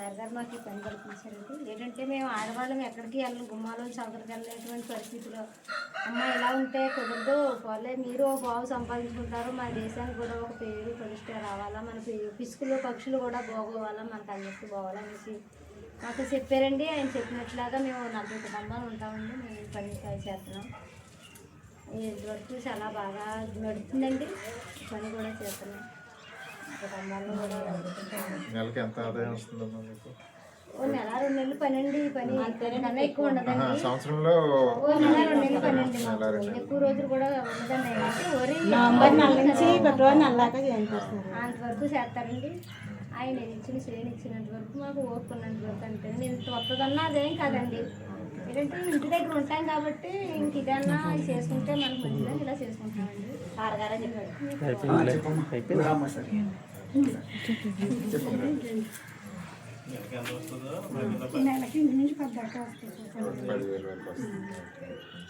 Sir గారు మాకు ఈ పని కల్పించారండి ఏంటంటే మేము ఆడవాళ్ళం ఎక్కడికి వెళ్ళం గుమ్మాలో చవకరికి వెళ్ళేటువంటి పరిస్థితిలో. అమ్మ ఇలా ఉంటే కుదరదు పోలే మీరు ఒక బాగు సంపాదించుకుంటారు మన దేశానికి కూడా ఒక పేరు ప్రతిష్ట రావాలా మన పిసుకులు పక్షులు కూడా బాగోవాలా మనకు అందరికీ బాగోవాలనేసి మాకు చెప్పారండి ఆయన చెప్పినట్లాగా మేము నలభై కుటుంబాలు ఉంటామండి మేము పని చేస్తున్నాం. ఇదివరకు చాలా బాగా నడుతుందండి పని కూడా చేస్తున్నాం. నెలకి ఎంత ఆదాయం వస్తుందమ్మా మీకు? ఓ నెల రెండు నెలలు పని అండి ఈ పని కన్నా ఎక్కువ ఉండదండి. సంవత్సరంలో ఓ నెల రెండు నెలలు పని అండి నెల మాకు. రెండు ఎక్కువ రోజులు కూడా ఉండదండి. అంటే వరి నవంబర్ నెల నుంచి ఫిబ్రవరి చేయించేస్తారు అంతవరకు చేస్తారండి. ఆయన ఇచ్చిన శ్రేణి ఇచ్చినంత వరకు మాకు ఓపుకున్నంత వరకు అంతే నేను వస్తుందన్నా అదేం కాదండి. ఏంటంటే ఇంటి దగ్గర ఉంటాం కాబట్టి ఇంక ఇదన్నా ఇది చేసుకుంటే మనకు మంచిదని ఇలా చేసుకుంటామండి ఆరగారా చెప్పాడు. నెలకి ఇంటి నుంచి పద్దాకా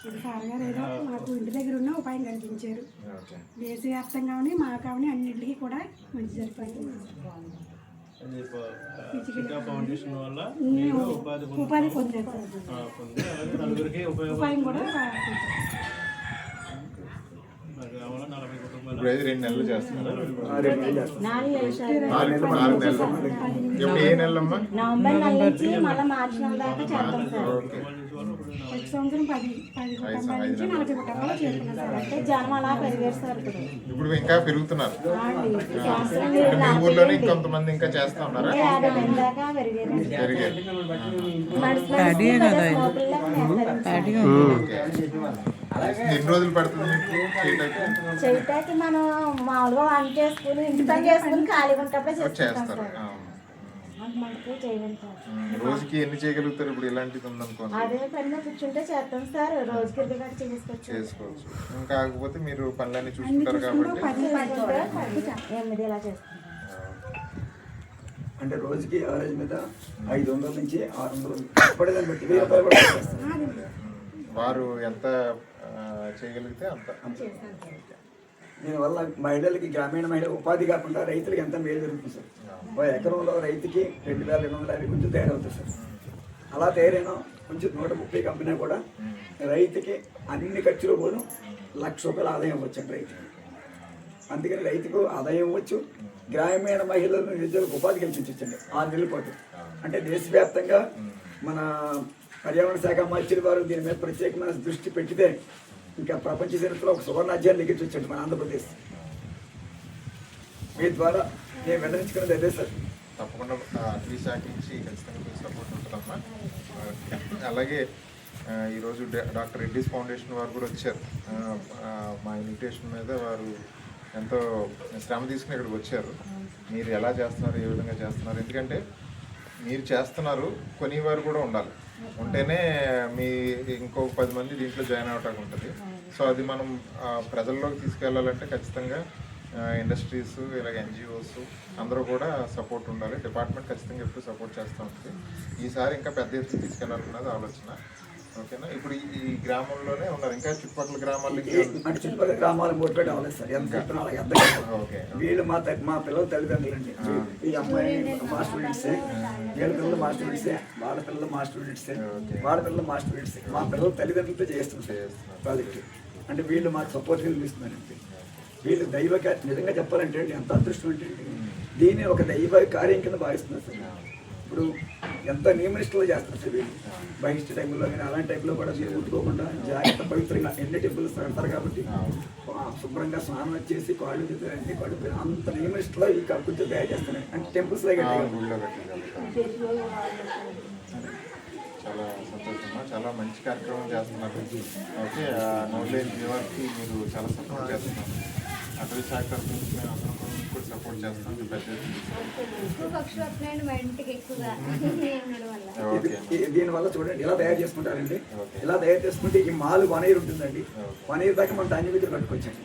ఇది సార్ గారు ఏదో మాకు ఇంటి దగ్గర ఉన్న ఉపాయం కల్పించారు. ఓకే. దేశవ్యాప్తంగానే మా కావని అన్నింటికి కూడా మంచి జరిపోయింది పితా ఫౌండేషన్ వల్ల మీరు ఉపాధి ఉపాధి పొంది అలాగే నలుగురికి నలభై కుటుంబాలు రెండు నెలలు చేస్తున్నారు? ఏ నెలమ్మా నవంబర్ నెల నుంచి మళ్ళీ మార్చి నెల దాకా చేద్దాం సార్. ప్రతి సంవత్సరం పది పది కుటుంబాల నుంచి నలభై కుటుంబాలు చేరుకున్నాం సార్. అంటే జనం అలా పెరిగారు సార్ ఇప్పుడు. ఇప్పుడు ఇంకా పెరుగుతున్నారు. మీ నలభై ఊర్లోనే? ఇంకొంతమంది ఇంకా చేస్తా ఉన్నారా. ఎన్ని రోజులు పడుతుంది చేయటానికి? మనం మామూలుగా వంట చేసుకుని ఇంటి పని చేసుకుని ఖాళీగా ఉంటప్పుడే చేస్తారు. రోజుకి ఎన్ని చేయగలుగుతారు? ఇప్పుడు ఇలాంటిది ఉందనుకోండి. అదే కూర్చుంటే చేస్తాం సార్. రోజుకి ఇరవై గంట చేసుకోవచ్చు చేసుకోవచ్చు. ఇంకా కాకపోతే మీరు పనులన్నీ చూసుకుంటారు కాబట్టి. పది ఎనిమిది ఇలా చేస్తాం. అంటే రోజుకి యావరేజ్ మీద ఐదు వందల నుంచి ఆరు వందలు పడేదాన్ని బట్టి వెయ్యి రూపాయలు కూడా. వారు ఎంత చేయగలిగితే అంత. దీనివల్ల మహిళలకి గ్రామీణ మహిళ ఉపాధి కాకుండా రైతులకి ఎంత మేలు జరుగుతుంది సార్? ఒక ఎకరంలో రైతుకి రెండు వేల రెండు వందల యాభై కొంచెం తయారవుతుంది సార్. అలా తయారైన కొంచెం నూట ముప్పై కంపెనీ కూడా రైతుకి అన్ని ఖర్చులు పోను లక్ష రూపాయల ఆదాయం వచ్చండి రైతుకి. అందుకని రైతుకు ఆదాయం ఇవ్వచ్చు గ్రామీణ మహిళలను నిరుద్యోగ ఉపాధి కల్పించవచ్చండి ఆరు నెలల పాటు. అంటే దేశవ్యాప్తంగా మన పర్యావరణ శాఖ మంత్రి వారు దీని మీద ప్రత్యేకమైన దృష్టి పెట్టితే ఇంకా ప్రపంచ చరిత్రలో ఒక సువర్ణ అధ్యాయం లిఖించవచ్చండి మన ఆంధ్రప్రదేశ్. మీ ద్వారా నేను విన్నవించుకున్నది అదే సార్ తప్పకుండా శాఖ నుంచి ఖచ్చితంగా సపోర్ట్ ఉంటుందమ్మా. అలాగే ఈరోజు డాక్టర్ రెడ్డిస్ ఫౌండేషన్ వారు కూడా వచ్చారు. మా ఇన్విటేషన్ మీద వారు ఎంతో శ్రమ తీసుకుని ఇక్కడికి వచ్చారు. మీరు ఎలా చేస్తున్నారు ఏ విధంగా చేస్తున్నారు? ఎందుకంటే మీరు చేస్తున్నారు కొనేవారు కూడా ఉండాలి. ఉంటేనే మీ ఇంకో పది మంది దీంట్లో జాయిన్ అవ్వటానికి ఉంటుంది. సో అది మనం ప్రజల్లోకి తీసుకెళ్ళాలంటే ఖచ్చితంగా ఇండస్ట్రీస్ ఇలాగ ఎన్జిఓస్ అందరూ కూడా సపోర్ట్ ఉండాలి. డిపార్ట్మెంట్ ఖచ్చితంగా ఎప్పుడు సపోర్ట్ చేస్తూ ఉంటుంది. ఈసారి ఇంకా పెద్ద ఎత్తున తీసుకెళ్ళాలన్నది ఆలోచన. ఓకేనా? ఇప్పుడు ఈ- గ్రామంలోనే ఉన్నారు. ఇంకా చుట్టుపక్కల గ్రామాల్లో ఇంకా అంటే చుట్టుపక్కల గ్రామాలు మోటివేట్ అవ్వలేదు సార్. ఎంత కాదు. ఓకే వీళ్ళు మా మా పిల్లల తల్లిదండ్రులు అండి ఈ అమ్మాయి మా స్టూడెంట్సే వీళ్ళ పిల్లలు మా స్టూడెంట్సే వాళ్ళ పిల్లలు మా స్టూడెంట్సే వాళ్ళ పిల్లలు మా స్టూడెంట్సే మా పిల్లల తల్లిదండ్రులతో చేస్తున్నాం సార్ ప్రాజెక్ట్. అంటే వీళ్ళు మాకు సపోర్ట్ అంతే. వీళ్ళు దైవ నిజంగా చెప్పాలంటే అండి ఎంత అదృష్టం అంటే అండి, దీన్ని ఒక దైవ కార్యం కింద భావిస్తున్నారు సార్. ఇప్పుడు ఎంత నియమనిష్టలో చేస్తారు వీళ్ళు బహిష్ట టైంలో కానీ అలాంటి టైంలో కూడా మీరు ముట్టుకోకుండా జాగ్రత్త పవిత్రంగా ఎన్ని టెంపుల్స్ పెడతారు కాబట్టి శుభ్రంగా స్నానం వచ్చేసి కాళ్ళు చేతులు అన్ని కాళ్ళు అంత నియమనిష్టలో ఈ కొంచెం తయారు చేస్తున్నాయి అంటే టెంపుల్స్ ఆ, చాలా సంతోషమా చాలా మంచి కార్యక్రమం చేస్తున్నారు. ఓకే నోట్లేని జీవానికి మీరు చాలా సపోర్ట్ చేస్తున్నారు. అటవీ శాఖ తరఫు నుంచి మేము అందరం కూడా సపోర్ట్ చేస్తాం. దీనివల్ల చూడండి ఇలా తయారు చేసుకుంటారండి? ఓకే. ఇలా తయారు చేసుకుంటే ఈ మాల్ వన్ ఇయర్ ఉంటుందండి. వన్ ఇయర్ దాకా మనం ధాన్యం విధులు కట్టుకోవచ్చండి